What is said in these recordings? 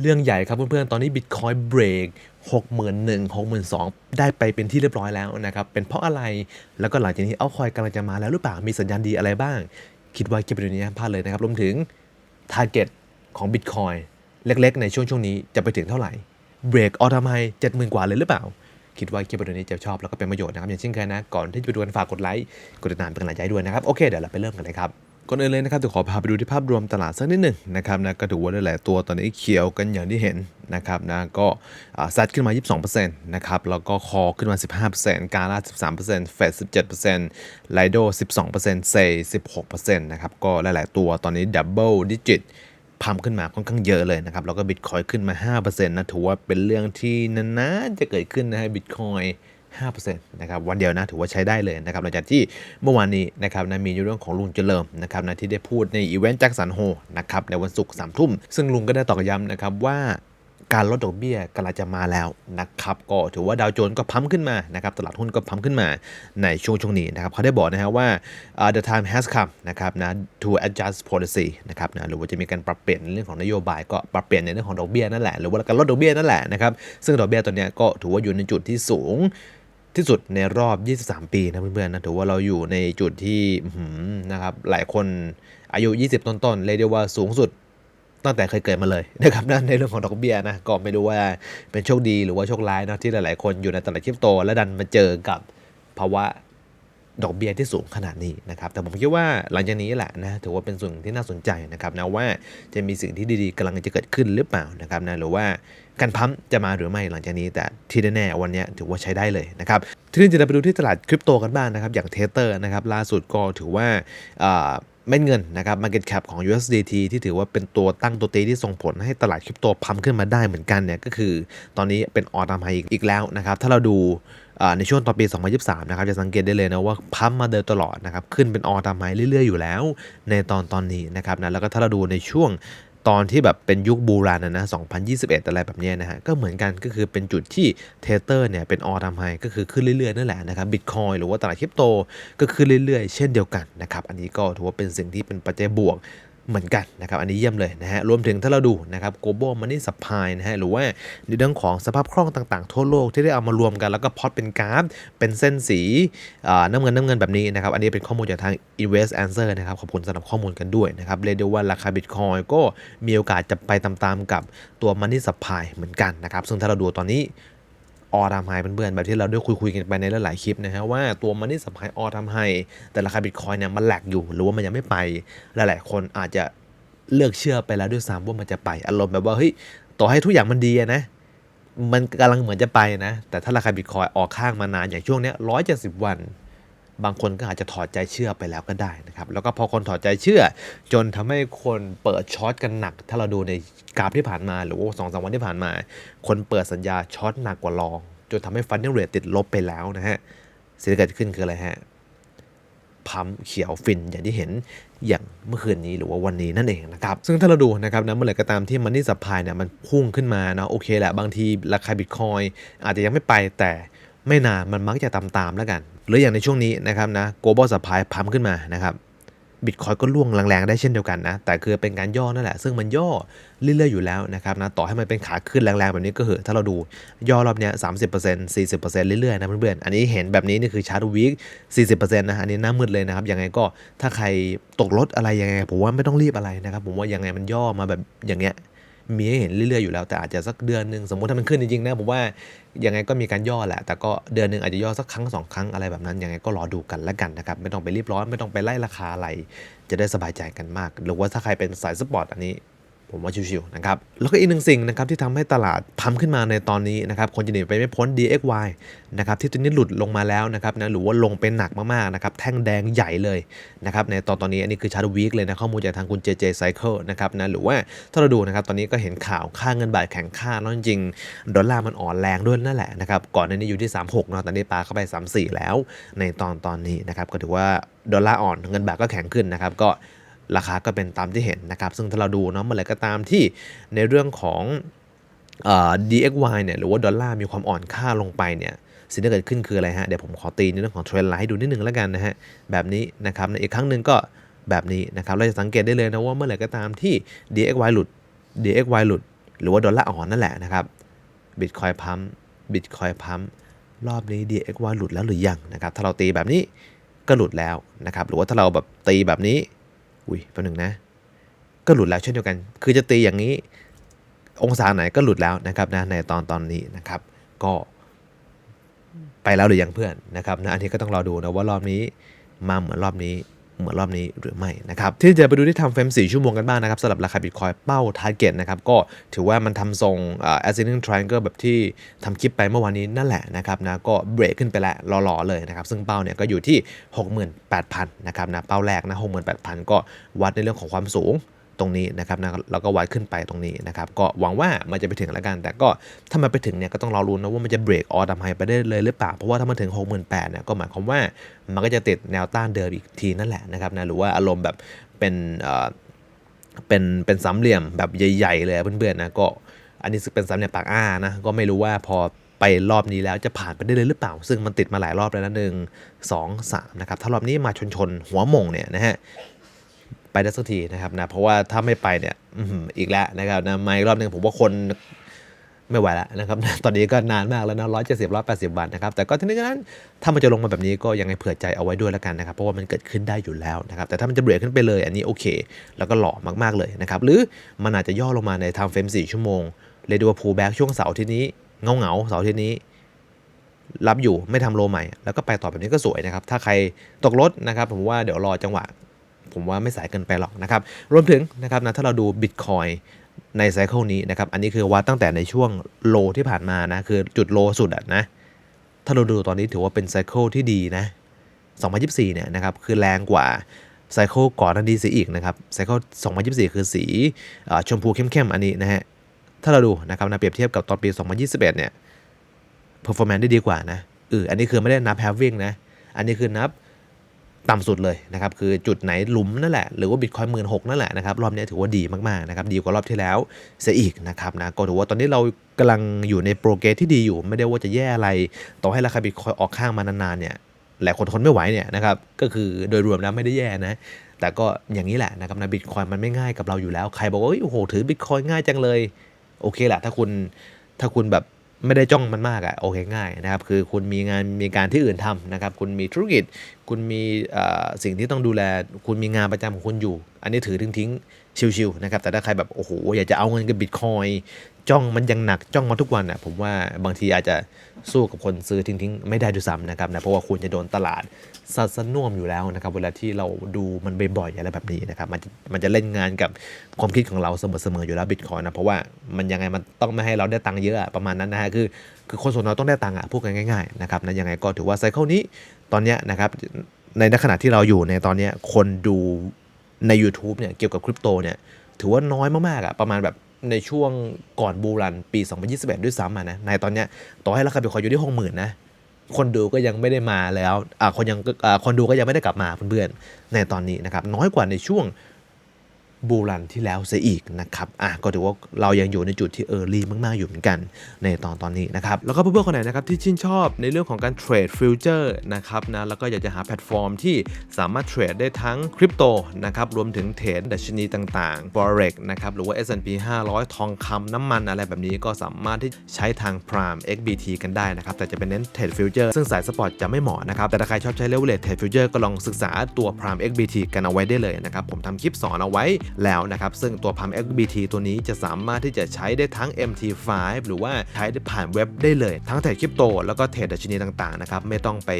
เรื่องใหญ่ครับเพื่อนๆ ตอนนี้ Bitcoin เบรก61,000 62,000 ได้ไปเป็นที่เรียบร้อยแล้วนะครับ เป็นเพราะอะไร แล้วก็หลังจากนี้เอาคอยกำลังจะมาแล้วหรือเปล่า มีสัญญาณดีอะไรบ้าง คิดว่าคลิปวิดีโอนี้ห้ามพลาดเลยนะครับ รวมถึง Target ของ Bitcoin เล็กๆ ในช่วงช่วงนี้จะไปถึงเท่าไหร่ เบรกออทำไม70,000กว่าเลยหรือเปล่า คิดว่าคลิปวิดีโอนี้จะชอบแล้วก็เป็นประโยชน์นะครับ อย่างเช่นเคยนะ ก่อนที่จะไปดูกันฝากกดไลค์ กดติดตามเป็นกำลังใจด้วยนะครับ โอเค เดี๋ยวเราไปเริ่มกันเลยครับ ก่อนอื่นเลยนะครับจะขอพาไปดูที่ภาพรวมตลาดสักนิดหนึ่งนะครับนะก็ถือว่าหลายตัวตอนนี้เขียวกันอย่างที่เห็นนะครับนะก็ซัดขึ้นมา 22%นะครับแล้วก็คอขึ้นมา 15%การ่า13%เฟด17%ไลโด12%เซ16%นะครับก็หลาย ๆ ตัวตอนนี้ดับเบิลดิจิตพัมขึ้นมาค่อนข้างเยอะเลยนะครับแล้วก็บิตคอยขึ้นมา 5%นะถือว่าเป็นเรื่องที่นานๆจะเกิดขึ้นนะฮะบิตคอย 5%นะครับวันเดียวนะถือว่าใช้ได้เลยนะครับหลังจากที่เมื่อวานนี้นะครับนะมีเรื่องของลุงเจริญนะครับนะที่ได้พูดในอีเวนต์แจ็คสันโฮนะครับในวันศุกร์สามทุ่ม ซึ่งลุงก็ได้ตอกย้ำนะครับว่าการลดดอกเบี้ยกำลังจะมาแล้วนะครับก็ถือว่าดาวโจนส์ก็พัมขึ้นมานะครับตลาดหุ้นก็พัมขึ้นมาในช่วงช่วงนี้นะครับเขาได้บอกนะฮะว่า uh, the time has come นะครับนะ to adjust policy นะครับนะหรือว่าจะมีการปรับเปลี่ยนในเรื่องของนโยบายก็ปรับเปลี่ยนในเรื่องของดอกเบี้ยนั่นแหละหรือว่าการลดดอกเบี้ยนั่นแหละนะครับซึ่งดอกเบี้ยตัวเนี้ยก็ถือว่าอยู่ในจุดที่สูง ที่สุดในรอบ 23 ปีนะเพื่อนๆนะถือว่าเราอยู่ในจุดที่นะครับหลายคนอายุ 20 ต้นๆเลยเรียกว่าสูงสุดตั้งแต่เคยเกิดมาเลยนะครับนั่นในเรื่องของดอกเบี้ยนะก็ไม่รู้ว่าเป็นโชคดีหรือว่าโชคร้ายนะที่หลายๆ คนอยู่ในตลาดคริปโต และดันมาเจอกับภาวะ ดอกเบี้ยที่สูงขนาดนี้นะครับ แต่ผมคิดว่าหลังจากนี้แหละนะถือว่าเป็นส่วนที่น่าสนใจนะครับนะว่าจะมีสิ่งที่ดีๆกำลังจะเกิดขึ้นหรือเปล่านะครับนะหรือว่าการพัมจะมาหรือไม่หลังจากนี้ แต่ที่แน่ๆวันนี้ถือว่าใช้ได้เลยนะครับทีนี้จะไปดูที่ตลาดคริปโตกันบ้างนะครับ อย่างเทเตอร์นะครับล่าสุดก็ถือว่า เม็ดเงินนะครับ Market Cap ของ USDT ที่ถือว่าเป็นตัวตั้งตัวตีที่ส่งผลให้ตลาดคริปโตพัมขึ้นมาได้เหมือนกันเนี่ยก็คือ ตอนนี้เป็นออทามไฮอีกแล้วนะครับ ถ้าเราดูในช่วงตอนปี 2023 นะครับ จะสังเกตได้เลยนะว่าพัมมาเดินตลอดนะครับ ขึ้นเป็นออทามไฮเรื่อยๆ อยู่แล้ว ในตอนตอนนี้นะครับนะแล้วก็ถ้าเราดูในช่วง ตอนที่แบบเป็นยุคบูราณนะนะ2021 อะไรแบบนี้นะฮะ ก็เหมือนกันก็คือเป็นจุดที่เทเตอร์เนี่ยเป็นออทำไฮก็คือขึ้นเรื่อยๆนั่นแหละนะครับบิตคอยหรือว่าตลาดคริปโตก็ขึ้นเรื่อยๆ เช่นเดียวกันนะครับ อันนี้ก็ถือว่าเป็นสิ่งที่เป็นปัจจัยบวก เหมือนกันนะครับ อันนี้เยี่ยมเลยนะฮะ รวมถึงถ้าเราดูนะครับ global money supply นะฮะ หรือว่าในเรื่องของสภาพคล่องต่างๆ ทั่วโลกที่ได้เอามารวมกัน แล้วก็พอตเป็นกราฟ เป็นเส้นสีน้ำเงินน้ำเงินแบบนี้นะครับ อันนี้เป็นข้อมูลจากทาง Invest Answer นะครับ ขอบคุณสำหรับข้อมูลกันด้วยนะครับ เรียกได้ว่าราคา Bitcoin ก็มีโอกาสจะไปตามๆกับตัว Money Supply เหมือนกันนะครับ ซึ่งถ้าเราดูตอนนี้ ออทำไฮเพื่อนๆแบบที่เราได้คุยคุยๆกันไปในหลายๆคลิปนะฮะว่าตัวมันนี่สัมภายออทำไฮแต่ราคาบิตคอยเนี่ยมันแหลกอยู่หรือว่ามันยังไม่ไปหลายๆคนอาจจะเลือกเชื่อไปแล้วด้วยซ้ำว่ามันจะไปอารมณ์แบบว่าเฮ้ยต่อให้ทุกอย่างมันดีนะมันกำลังเหมือนจะไปนะ แต่ถ้าราคาบิตคอยออกข้างมานานอย่างช่วงเนี้ร้อยเจ็ดสิบวัน บางคนก็อาจจะถอดใจเชื่อไปแล้วก็ได้นะครับแล้วก็พอคนถอดใจเชื่อ จนทำให้คนเปิดช็อตกันหนัก ถ้าเราดูในกราฟที่ผ่านมาหรือว่าสองสามวันที่ผ่านมา คนเปิดสัญญาช็อตหนักกว่าลอง จนทำให้ฟันเดเรทติดลบไปแล้วนะฮะสิ่งที่เกิดขึ้นคืออะไรฮะพัมเขียวฟินอย่างที่เห็นอย่างเมื่อคืนนี้หรือว่าวันนี้นั่นเองนะครับซึ่งถ้าเราดูนะครับนะเมื่อไหร่ก็ตามที่มันนี่สัพพายเนี่ยมันพุ่งขึ้นมาเนาะโอเคแหละบางทีราคาบิตคอยอาจจะยังไม่ไปแต่ไม่นานมันมักจะตามๆแล้วกัน หรืออย่างในช่วงนี้นะครับนะ global supply พัมขึ้นมานะครับบิตคอยก็ล่วงแรงๆ ได้เช่นเดียวกันนะ แต่คือเป็นการย่อนั่นแหละ ซึ่งมันย่อเรื่อยๆ อยู่แล้วนะครับนะ ต่อให้มันเป็นขาขึ้นแรงๆ แบบนี้ก็เหอะ ถ้าเราดูย่อรอบเนี้ยสามสิบเปอร์เซ็นต์สี่สิบเปอร์เซ็นต์เรื่อยๆ นะเพื่อนๆ อันนี้เห็นแบบนี้นี่คือชาร์ตวีคสี่สิบเปอร์เซ็นต์นะ อันนี้หน้ามืดเลยนะครับ ยังไงก็ถ้าใครตกรถอะไรยังไง ผมว่าไม่ต้องรีบอะไรนะครับ ผมว่ายังไงมันย่อมาแบบอย่างเงี้ย มีให้เห็นเรื่อยๆอยู่แล้วแต่อาจจะสักเดือนหนึ่งสมมุติถ้ามันขึ้นจริงๆนะผมว่ายังไงก็มีการย่อแหละ แต่ก็เดือนหนึ่งอาจจะย่อสักครั้งสองครั้งอะไรแบบนั้นยังไงก็รอดูกันแล้วกันนะครับไม่ต้องไปรีบร้อนไม่ต้องไปไล่ราคาอะไร จะได้สบายใจกันมาก หรือว่าถ้าใครเป็นสายสปอร์ตอันนี้ ผมว่าชิวๆนะครับ แล้วก็อีกหนึ่งสิ่งนะครับที่ทำให้ตลาดพัมขึ้นมาในตอนนี้นะครับคนจะหนีไปไม่พ้น DXY นะครับที่ตัวนี้หลุดลงมาแล้วนะครับนะหรือว่าลงเป็นหนักมากๆนะครับแท่งแดงใหญ่เลยนะครับในตอนตอนนี้อันนี้คือชาร์ตวีคเลยนะข้อมูลจากทางคุณ JJ Cycle นะครับนะหรือว่าถ้าเราดูนะครับตอนนี้ก็เห็นข่าวค่าเงินบาทแข็งค่าแล้วจริงๆดอลลาร์มันอ่อนแรงด้วยนั่นแหละนะครับก่อนหน้านี้อยู่ที่ 36เนาะตอนนี้ปาเข้าไป 34 แล้ว ในตอนตอนนี้นะครับก็ถือว่าดอลลาร์อ่อนเงินบาทก็แข็งขึ้นนะครับก็ ราคาก็เป็นตามที่เห็นนะครับ ซึ่งถ้าเราดูเนาะเมื่อไหร่ก็ตามที่ในเรื่องของเอ่อ DXY เนี่ยหรือว่าดอลลาร์มีความอ่อนค่าลงไปเนี่ยสิ่งที่เกิดขึ้นคืออะไรฮะ เดี๋ยวผมขอตีในเรื่องของเทรนด์ไลน์ให้ดูนิดนึงแล้วกันนะฮะ แบบนี้นะครับอีกครั้งหนึ่งก็แบบนี้นะครับ เราจะสังเกตได้เลยนะว่าเมื่อไหร่ก็ตามที่ DXY หลุด DXY หลุด หรือว่าดอลลาร์อ่อนนั่นแหละนะครับบิตคอยพัมบิตคอยพัมรอบนี้ DXY หลุดแล้วหรือยังนะครับ ถ้าเราตีแบบนี้ก็หลุดแล้วนะครับ หรือว่าถ้าเราแบบตีแบบนี้ อุ้ยแป๊บนึงนะ ก็หลุดแล้วเช่นเดียวกัน คือจะตีอย่างนี้ องศาไหนก็หลุดแล้วนะครับนะในตอนตอนนี้นะครับ ก็ไปแล้วหรือยังเพื่อนนะครับนะอันนี้ก็ต้องรอดูนะว่ารอบนี้มาเหมือนรอบนี้ เหมือนรอบนี้หรือไม่นะครับที่จะไปดูที่ทำเฟรม4ชั่วโมงกันบ้างนะครับสำหรับราคาบิตคอยเป้าทาร์เก็ตนะครับก็ถือว่ามันทำทรงอ่ ascending triangle แบบที่ทำคลิปไปเมื่อวานนี้นั่นแหละนะครับนะก็เบรกขึ้นไปแล้วหล่อๆเลยนะครับซึ่งเป้าเนี่ยก็อยู่ที่ 68,000นะครับนะเป้าแรกนะ68,000 ก็วัดในเรื่องของความสูง ตรงนี้นะครับนะแล้วก็วัดขึ้นไปตรงนี้นะครับก็หวังว่ามันจะไปถึงแล้วกัน แต่ก็ถ้ามันไปถึงเนี่ยก็ต้องรอรุ้นนะว่ามันจะเบรกออทำไฮไปได้เลยหรือเปล่า เพราะว่าถ้ามันถึง 68,000เนี่ยก็หมายความว่ามันก็จะติดแนวต้านเดิมอีกทีนั่นแหละนะครับนะหรือว่าอารมณ์แบบเป็นเอ่อเป็นเป็นสามเหลี่ยมแบบใหญ่ ๆ เลยเพื่อนๆนะก็อันนี้เป็นสามเหลี่ยมปากอ้านะก็ไม่รู้ว่าพอไปรอบนี้แล้วจะผ่านไปได้เลยหรือเปล่า ซึ่งมันติดมาหลายรอบแล้วนะหนึ่งสองสามนะครับ ถ้ารอบนี้มาชนๆหัวมงเนี่ยนะฮะ ไปได้สักทีนะครับนะเพราะว่าถ้าไม่ไปเนี่ยอีกแล้วนะครับนะมาอีกรอบหนึ่งผมว่าคนไม่ไหวแล้วนะครับ ตอนนี้ก็นานมากแล้วนะร้อยเจ็ดสิบร้อยแปดสิบวันนะครับ แต่ก็ทีนี้นั้น ถ้ามันจะลงมาแบบนี้ก็ยังไงเผื่อใจเอาไว้ด้วยแล้วกันนะครับ เพราะว่ามันเกิดขึ้นได้อยู่แล้วนะครับ แต่ถ้ามันจะเบรกขึ้นไปเลย อันนี้โอเค แล้วก็หล่อมากๆเลยนะครับ หรือมันอาจจะย่อลงมาในทางเฟรม4ชั่วโมง เลยดูว่าพูแบ็กช่วงเสาร์ที่นี้ เงาเงาเสาร์ที่นี้ รับอยู่ไม่ทำโลใหม่ แล้วก็ไปต่อแบบนี้ก็สวยนะครับ ถ้าใครตกรถนะครับ ผมว่าเดี๋ยวรอจังหวะ ผมว่าไม่สายเกินไปหรอกนะครับ รวมถึงนะครับนะถ้าเราดู Bitcoin ในไซเคิลนี้นะครับ อันนี้คือวัดตั้งแต่ในช่วงโลที่ผ่านมานะ คือจุดโลสุดอะนะ ถ้าเราดูตอนนี้ถือว่าเป็นไซเคิลที่ดีนะ 2024 เนี่ยนะครับ คือแรงกว่าไซเคิลก่อนนั้นดีเสียอีกนะครับ ไซเคิล2024 คือสีอชมพูเข้มๆ อันนี้นะฮะ ถ้าเราดูนะครับนะเปรียบเทียบกับตอนปี 2021 เนี่ย performance ได้ดีกว่านะเอออันนี้คือไม่ได้นับ having นะ อันนี้คือนับ ต่ำสุดเลยนะครับคือจุดไหนหลุมนั่นแหละหรือว่าบิตคอยหมื่นหกนั่นแหละนะครับรอบนี้ถือว่าดีมากๆนะครับดีกว่ารอบที่แล้วเสียอีกนะครับนะก็ถือว่าตอนนี้เรากำลังอยู่ในโปรเกรสที่ดีอยู่ ไม่ได้ว่าจะแย่อะไร ต่อให้ราคาบิตคอยออกข้างมานานๆเนี่ยหลายคนทนไม่ไหวเนี่ยนะครับก็คือโดยรวมแล้วไม่ได้แย่นะแต่ก็อย่างนี้แหละนะครับนะบิตคอยมันไม่ง่ายกับเราอยู่แล้วใครบอกว่าโอ้โหถือบิตคอยง่ายจังเลยโอเคแหละถ้าคุณถ้าคุณแบบ ไม่ได้จ้องมันมากอะโอเคง่ายนะครับคือคุณมีงานมีการที่อื่นทำนะครับคุณมีธุรกิจ คุณมีสิ่งที่ต้องดูแล คุณมีงานประจำของคุณอยู่ อันนี้ถือทิ้งทิ้ง ชิวๆนะครับ แต่ถ้าใครแบบโอ้โหอยากจะเอาเงินกับบิตคอยจ้องมันยังหนักจ้องมาทุกวันอะผมว่าบางทีอาจจะสู้กับคนซื้อทิ้งๆ ไม่ได้ด้วยซ้ำนะครับนะเพราะว่าคุณจะโดนตลาดซัดสน่วมอยู่แล้วนะครับเวลาที่เราดูมันบ่อยๆอะไรแบบนี้นะครับมันจะมันจะเล่นงานกับความคิดของเราเสมอๆอยู่แล้วบิตคอยนะเพราะว่ามันยังไงมันต้องไม่ให้เราได้ตังค์เยอะประมาณนั้นนะฮะคือคือคนส่วนน้อยต้องได้ตังค์อะพูดกันง่ายๆนะครับนะยังไงก็ถือว่าไซเคิลนี้ตอนเนี้ยนะครับในขณะที่เราอยู่ในตอนเนี้ยคนดู ใน YouTube เนี่ยเกี่ยวกับคริปโตเนี่ยถือว่าน้อยมากๆอะประมาณแบบในช่วงก่อนบูรันปี 2021 ด้วยซ้ำอะนะในตอนเนี้ยต่อให้ราคาบิตคอยอยู่ที่หกหมื่นนะคนดูก็ยังไม่ได้มาแล้วอ่าคนยังอ่าคนดูก็ยังไม่ได้กลับมาเพื่อนๆในตอนนี้นะครับน้อยกว่าในช่วง บูรันที่แล้วเสียอีกนะครับอะก็ถือว่าเรายังอยู่ในจุดที่เออร์ลี่มาก ๆ อยู่เหมือนกันในตอนตอนนี้นะครับแล้วก็เพื่อนๆคนไหนนะครับที่ชื่นชอบในเรื่องของการเทรดฟิวเจอร์นะครับนะแล้วก็อยากจะหาแพลตฟอร์มที่สามารถเทรดได้ทั้งคริปโตนะครับรวมถึงเทรดดัชนีต่างๆ forex นะครับหรือว่า S&P 500 ทองคำน้ำมันอะไรแบบนี้ก็สามารถที่ใช้ทาง Prime XBT กันได้นะครับแต่จะเป็นเน้นเทรดฟิวเจอร์ซึ่งสายสปอร์ตจะไม่เหมาะนะครับแต่ถ้าใครชอบใช้เลเวลเลทเทรดฟิวเจอร์ก็ลองศึกษาตัว Prime XBT กันเอาไว้ได้เลยนะครับผมทำคลิปสอนเอาไว้แล้วนะครับ ซึ่งตัว Prime XBT ตัวนี้จะสามารถที่จะใช้ได้ทั้ง MT5 หรือว่าใช้ได้ผ่านเว็บได้เลย ทั้งเทรดคริปโตแล้วก็เทรดดัชนีต่างๆนะครับไม่ต้องไป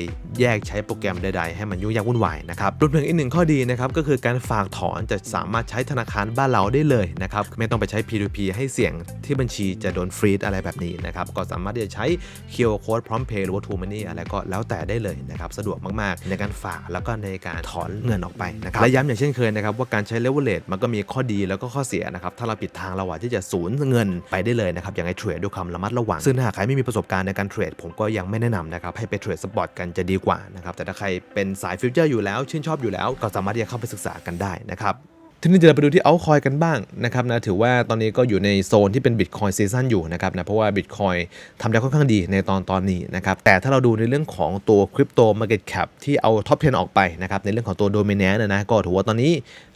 แยกใช้โปรแกรมใดๆ ให้มันยุ่งยากวุ่นวายนะครับรวมถึงอีกหนึ่งข้อดีนะครับก็คือการฝากถอนจะสามารถใช้ธนาคารบ้านเราได้เลยนะครับไม่ต้องไปใช้ P2P ให้เสี่ยงที่บัญชีจะโดนฟรีดอะไรแบบนี้นะครับก็สามารถที่จะใช้ QR Code พร้อมเพย์หรือว่า True Money อะไรก็แล้วแต่ได้เลยนะครับสะดวกมากๆ ในการฝากแล้วก็ในการถอนเงินออกไปนะครับและย้ำอย่างเช่นเคยนะครับว่าการใช้ leverage มันก็มีข้อดีแล้วก็ข้อเสียนะครับ ถ้าเราปิดทางเราอาจที่จะสูญเงินไปได้เลยนะครับ อย่างไรเทรดด้วยความระมัดระวัง ซึ่งถ้าหากใครไม่มีประสบการณ์ในการเทรด ผมก็ยังไม่แนะนำนะครับ ให้ไปเทรดสปอร์ตกันจะดีกว่านะครับ แต่ถ้าใครเป็นสายฟิวเจอร์อยู่แล้ว ชื่นชอบอยู่แล้ว ก็สามารถที่จะเข้าไปศึกษากันได้นะครับ ทีนี้เดี๋ยวเราไปดูที่ altcoin กันบ้างนะครับนะถือว่าตอนนี้ก็อยู่ในโซนที่เป็น Bitcoin Season อยู่นะครับนะเพราะว่า Bitcoin ทำได้ค่อนข้างดีในตอนตอนนี้นะครับแต่ถ้าเราดูในเรื่องของตัว Crypto Market Cap ที่เอา Top 10 ออกไปนะครับในเรื่องของตัว Dominance นะนะก็ถือว่าตอนนี้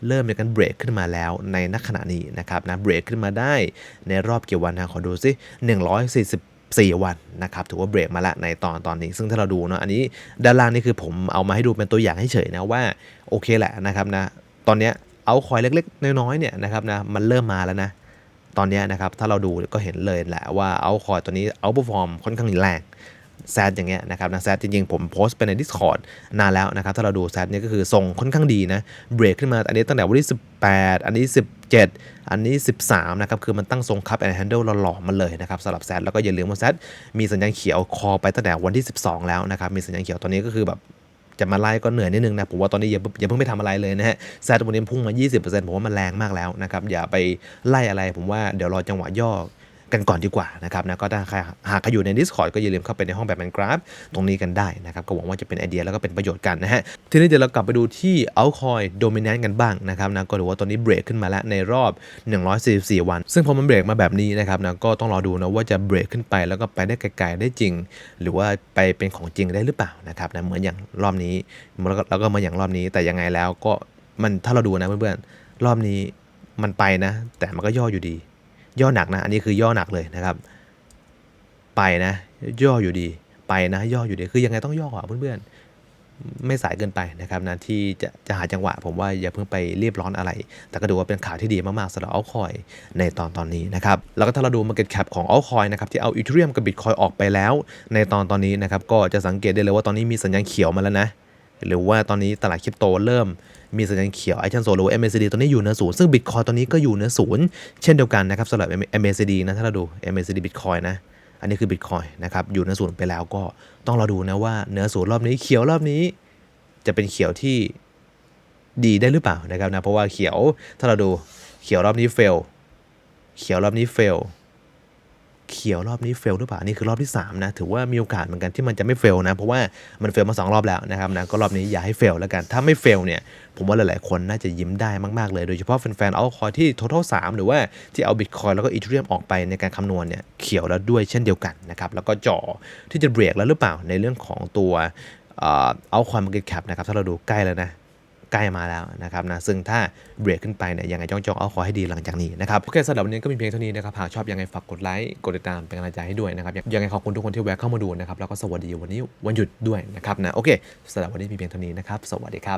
เริ่มมีการเบรกขึ้นมาแล้วในนักขณะนี้นะครับนะเบรกขึ้นมาได้ในรอบกี่วันนะขอดูซิ140 4 วันนะครับถือว่าเบรกมาละในตอนตอนนี้ ซึ่งถ้าเราดูเนาะอันนี้ด้านล่างนี่คือผมเอามาให้ดูเป็นตัวอย่างให้เฉยนะว่าโอเคแหละนะครับนะตอนเนี้ย เอาคอยเล็กๆ น้อยๆเนี่ยนะครับนะมันเริ่มมาแล้วนะตอนนี้นะครับถ้าเราดูก็เห็นเลยแหละว่าเอาคอยตัวนี้เอาเปอฟอร์มค่อนข้างแรงแซดอย่างเงี้ยนะครับนะแซดจริงๆ ผมโพสต์ไปใน Discord นานแล้วนะครับ ถ้าเราดูแซดเนี่ยก็คือทรงค่อนข้างดีนะเบรกขึ้นมาอันนี้ตั้งแต่วันที่ 18 อันนี้ 17 อันนี้ 13 นะครับ คือมันตั้งทรงคัพแอนด์แฮนเดิลหล่อๆมันเลยนะครับสำหรับแซดแล้วก็อย่าลืมว่าแซดมีสัญญาณเขียวคอไปตั้งแต่วันที่ 12 แล้วนะครับ มีสัญญาณเขียวตอนนี้ก็คือแบบ จะมาไล่ก็เหนื่อยนิดนึงนะผมว่าตอนนี้อย่าอย่าเพิ่งไปทำอะไรเลยนะฮะแซดวันนี้พุ่งมา 20%ผมว่ามันแรงมากแล้วนะครับอย่าไปไล่อะไรผมว่าเดี๋ยวรอจังหวะย่อ กันก่อนดีกว่านะครับนะก็ถ้าใครหากใครอยู่ใน Discord ก็อย่าลืมเข้าไปในห้องแบบแมนกราฟตรงนี้กันได้นะครับก็หวังว่าจะเป็นไอเดียแล้วก็เป็นประโยชน์กันนะฮะทีนี้เดี๋ยวเรากลับไปดูที่ altcoin dominant กันบ้างนะครับนะก็ถือว่าตอนนี้เบรกขึ้นมาแล้วในรอบ 144 วัน ซึ่งพอมันเบรกมาแบบนี้นะครับนะก็ต้องรอดูนะว่าจะเบรกขึ้นไปแล้วก็ไปได้ไกลๆได้จริง หรือว่าไปเป็นของจริงได้หรือเปล่านะครับนะเหมือนอย่างรอบนี้แล้วก็มาอย่างรอบนี้แต่ยังไงแล้วก็มันถ้าเราดูนะเพื่อนๆรอบนี้มันไปนะ แต่มันก็ย่ออยู่ดี ย่อหนักนะ อันนี้คือย่อหนักเลยนะครับ ไปนะ ย่ออยู่ดี ไปนะ ย่ออยู่ดี คือยังไงต้องย่ออะเพื่อนๆ ไม่สายเกินไปนะครับนะที่จะจะหาจังหวะ ผมว่าอย่าเพิ่งไปรีบร้อนอะไร แต่ก็ดูว่าเป็นข่าวที่ดีมากๆสำหรับเอาคอยในตอนตอนนี้นะครับ แล้วก็ถ้าเราดู Market Cap ของเอาคอยนะครับที่เอาอีเทเรียมกับบิตคอยออกไปแล้ว ในตอนตอนนี้นะครับก็จะสังเกตได้เลยว่าตอนนี้มีสัญญาณเขียวมาแล้วนะ หรือว่าตอนนี้ตลาดคริปโตเริ่มมีสัญญาณเขียวไอชันโซหรือว่า MACD ตอนนี้อยู่เหนือศูนย์ซึ่ง Bitcoin ตอนนี้ก็อยู่เหนือศูนย์เช่นเดียวกันนะครับสำหรับ MACD นะถ้าเราดู MACD Bitcoin นะอันนี้คือ Bitcoin นะครับอยู่เหนือศูนย์ไปแล้วก็ต้องรอดูนะว่าเหนือศูนย์รอบนี้เขียวรอบนี้ จะเป็นเขียวที่ดีได้หรือเปล่านะครับนะเพราะว่าเขียวถ้าเราดูเขียวรอบนี้เฟลเขียวรอบนี้เฟล เขียวรอบนี้เฟลหรือเปล่านี่คือรอบที่3นะถือว่ามีโอกาสเหมือนกันที่มันจะไม่เฟลนะเพราะว่ามันเฟลมา 2 รอบแล้วนะครับนะก็รอบนี้อย่าให้เฟลแล้วกันถ้าไม่เฟลเนี่ยผมว่าหลายๆคนน่าจะยิ้มได้มากๆเลยโดยเฉพาะแฟนๆเอาคอยที่ total 3 หรือว่าที่เอาบิตคอยแล้วก็อีเทเรียมออกไปในการคำนวณเนี่ยเขียวแล้วด้วยเช่นเดียวกันนะครับแล้วก็จ่อที่จะเบรกแล้วหรือเปล่าในเรื่องของตัวเอาความมันเก็ตแคปนะครับถ้าเราดูใกล้แล้วนะ ใกล้มาแล้วนะครับนะซึ่งถ้าเบรกขึ้นไปเนี่ยยังไงจ้องจองเอาขอให้ดีหลังจากนี้นะครับโอเคสำหรับวันนี้ก็มีเพียงเท่านี้นะครับหากชอบยังไงฝากกดไลค์กดติดตามเป็นกำลังใจให้ด้วยนะครับยังไงขอบคุณทุกคนที่แวะเข้ามาดูนะครับแล้วก็สวัสดีวันนี้วันหยุดด้วยนะครับนะโอเคสำหรับวันนี้มีเพียงเท่านี้นะครับสวัสดีครับ